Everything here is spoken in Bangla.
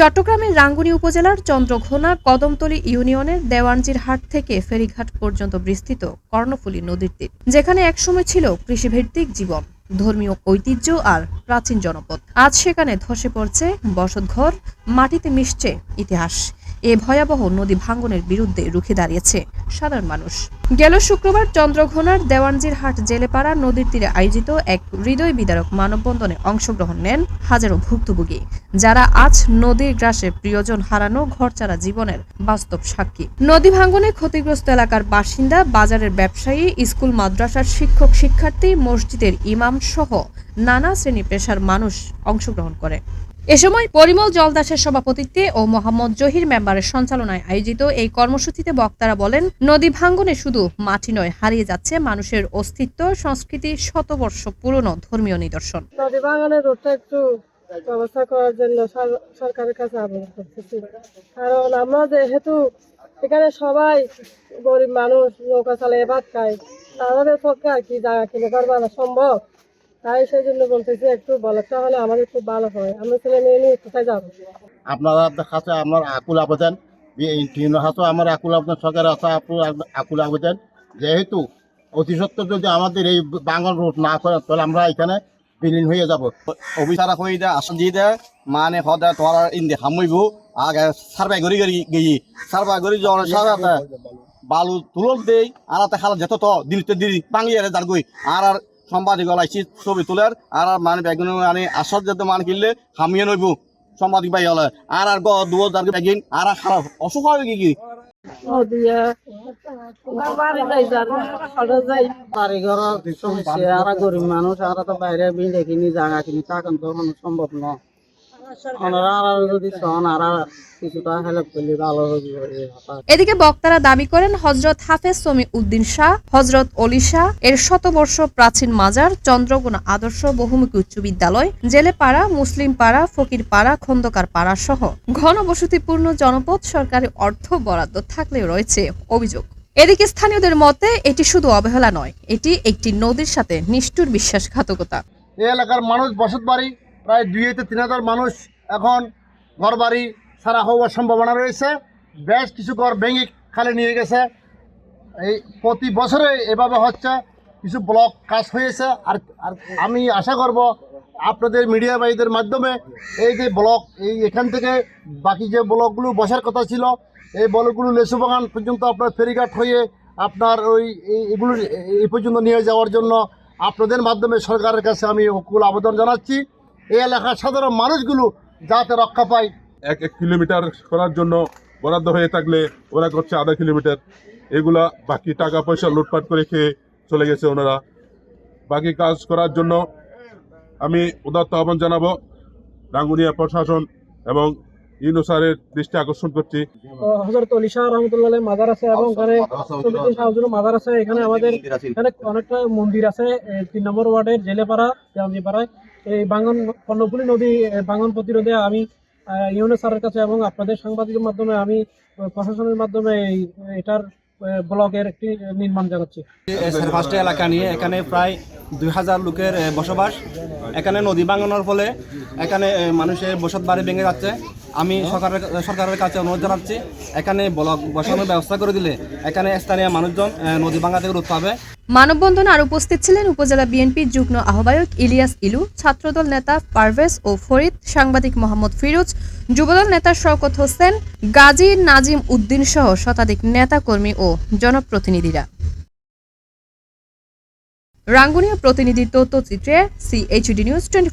চট্টগ্রামের রাঙ্গুনি উপজেলার চন্দ্রঘোনা কদমতলী ইউনিয়নের দেওয়ানজির হাট থেকে ফেরিঘাট পর্যন্ত বিস্তৃত কর্ণফুলী নদীর তীর, যেখানে একসময় ছিল কৃষিভিত্তিক জীবন, ধর্মীয় ঐতিহ্য আর প্রাচীন জনপদ। আজ সেখানে ধসে পড়ছে বসতঘর, মাটিতে মিশছে ইতিহাস। এ ভয়াবহ নদী ভাঙ্গনের বিরুদ্ধে রুখে দাঁড়িয়েছে সাধারণ মানুষ। গেল শুক্রবার চন্দ্রঘোনার দেওয়ানজির হাট জেলেপাড়া নদীর তীরে আয়োজিত এক হৃদয় বিদারক মানববন্ধনে অংশগ্রহণ নেন হাজারো ভুক্তভোগী, যারা আজ নদীর গ্রাসে প্রিয়জন হারানো ঘরচারা জীবনের বাস্তব সাক্ষী। নদী ভাঙ্গনে ক্ষতিগ্রস্ত এলাকার বাসিন্দা, বাজারের ব্যবসায়ী, স্কুল মাদ্রাসার শিক্ষক, শিক্ষার্থী, মসজিদের ইমাম সহ নানা শ্রেণি পেশার মানুষ অংশগ্রহণ করে। এ সময় পরিমল জলদাসের সভাপতিত্বে ও মোহাম্মদ জহির মেম্বারের সঞ্চালনায় আয়োজিত এই কর্মসূচিতে বক্তারা বলেন, নদী ভাঙ্গনে শুধু মাটি নয়, হারিয়ে যাচ্ছে মানুষের অস্তিত্ব, সংস্কৃতি শতবর্ষ পুরনো ধর্মীয় নিদর্শন। নদী বাগানের রোডটা একটু ব্যবস্থা করার জন্য সরকারের কাছে আবেদন করতেছি। কারণ আমরা যেহেতু এখানে সবাই গরিব মানুষ, নৌকা চালিয়ে ভাত খায়, তাদের পক্ষে আর কি জায়গা কিনে করবা না, সম্ভব। তাই সেই জন্য বলতেছি একটু বলাটা হলে আমাদের খুব ভালো হয়। আমরা ছেলে মেয়ে নিয়ে কোথায় যাব? আপনারা কাছে আমার আকুল আবেদন। হাতে আমার আকুল আবেদন সরকারের আছে আকুল আকুল আবেদন। যেহেতু অতি সত্ত্বর যদি আমাদের এই বাঙাল রোড না করে তাহলে আমরা এখানে বিলীন হয়ে যাব। অফিসারা কই দে আসন দি দে মানে হদা তোর ইন্দে হামইব আগে সার্ভে করি করি গই সার্ভে করি জন সারাতে বালু তুলল দেই আর আতে খালা যেত তো দিনতে দিন বাঙিয়ে দার গই আর আর সাংবাদিক ওলাইছি ছবি তোলার আর আর মানে বেগুন আনি আসর যাতে মান কিনলে হামিয়ে নইব সম্পাদিক ভাই হলে আর আর গ দার বেগিন আর আর খারাপ। অসুখ হবে কি কি? আর গরিব মানুষ আর তো বাইরে বিন্দে কিনি জায়গা কিনি তা কিন্তু সম্ভব নয়। এদিকে বক্তারা দাবি করেন হজরত হাফেজ সমি উদ্দিন শাহ হজরত অলি শাহ এর শতবর্ষ প্রাচীন মাজার চন্দ্রগুনা আদর্শ বহুমুখী উচ্চ বিদ্যালয় জেলেপাড়া মুসলিম পাড়া ফকির পাড়া খন্দকার পাড়া সহ ঘনবসতিপূর্ণ জনপদ সরকারি অর্থ বরাদ্দ থাকলেও রয়েছে অভিযোগ। এদিকে স্থানীয়দের মতে এটি শুধু অবহেলা নয় এটি একটি নদীর সাথে নিষ্ঠুর বিশ্বাসঘাতকতা। এই এলাকার মানুষ বসত বাড়ি প্রায় দুই থেকে তিন হাজার মানুষ এখন ঘর বাড়ি সারা হওয়ার সম্ভাবনা রয়েছে। বেশ কিছু ঘর ভেঙে খালে নিয়ে গেছে। এই প্রতি বছরে এভাবে হচ্ছে, কিছু ব্লক কাজ হয়েছে। আর আর আমি আশা করব আপনাদের মিডিয়া ভাইদের মাধ্যমে এই যে ব্লক, এই এখান থেকে বাকি যে ব্লকগুলো বসার কথা ছিল, এই ব্লকগুলো লেসু বাগান পর্যন্ত আপনার ফেরিঘাট হয়ে আপনার ওই এগুলো এই পর্যন্ত নিয়ে যাওয়ার জন্য আপনাদের মাধ্যমে সরকারের কাছে আমি অকুল আবেদন জানাচ্ছি। এই এলাকার সাধারণ মানুষগুলো যাতে রক্ষা পায়। এক এক কিলোমিটার করার জন্য বরাদ্দ হয়ে থাকলে ওরা করছে আধা কিলোমিটার। এগুলা বাকি টাকা পয়সা লুটপাট করে খেয়ে চলে গেছে ওনারা। বাকি কাজ করার জন্য আমি উদাত্ত আহ্বান জানাব রাঙ্গুনিয়া প্রশাসন এবং ইউনুসারের দৃষ্টি আকর্ষণ করছি। হজরত অলি শাহ রহমতুল্লাহ মাজার আছে এবং ওখানে সমিতি শাহজুর মাজার আছে। এখানে আমাদের এখানে অনেকটা মন্দির আছে তিন নম্বর ওয়ার্ডের জেলেপাড়া জামজিপাড়ায় এই বাঙ্গন, কর্ণফুলী নদী বাঙ্গন প্রতিরোধে আমি ইউনো স্যারের কাছে এবং আপনাদের সাংবাদিকের মাধ্যমে আমি প্রশাসনের মাধ্যমে এটার ব্লকের একটি নির্মাণ জানাচ্ছি। ফার্স্ট এলাকা নিয়ে এখানে প্রায় দুই হাজার লোকের বসবাস। এখানে নদী ভাঙানোর ফলে এখানে মানুষের বসত বাড়ি ভেঙে যাচ্ছে। আমি সরকারের সরকারের কাছে অনুরোধ জানাচ্ছি, এখানে ব্লক বসানোর ব্যবস্থা করে দিলে এখানে স্থানীয় মানুষজন নদী ভাঙা থেকে রোধ পাবে মানববন্ধনে আরও উপস্থিত ছিলেন উপজেলা বিএনপির যুগ্ম আহ্বায়ক ইলিয়াস ইলু, ছাত্রদল নেতা পারভেজ ও ফরিদ, সাংবাদিক মোহাম্মদ ফিরোজ, যুবদল নেতা শওকত হোসেন, গাজী নাজিম উদ্দিন সহ শতাধিক নেতাকর্মী ও জনপ্রতিনিধিরা। রাঙ্গুনিয়া প্রতিনিধির তথ্যচিত্রে সিএইচডি নিউজ টোয়েন্টি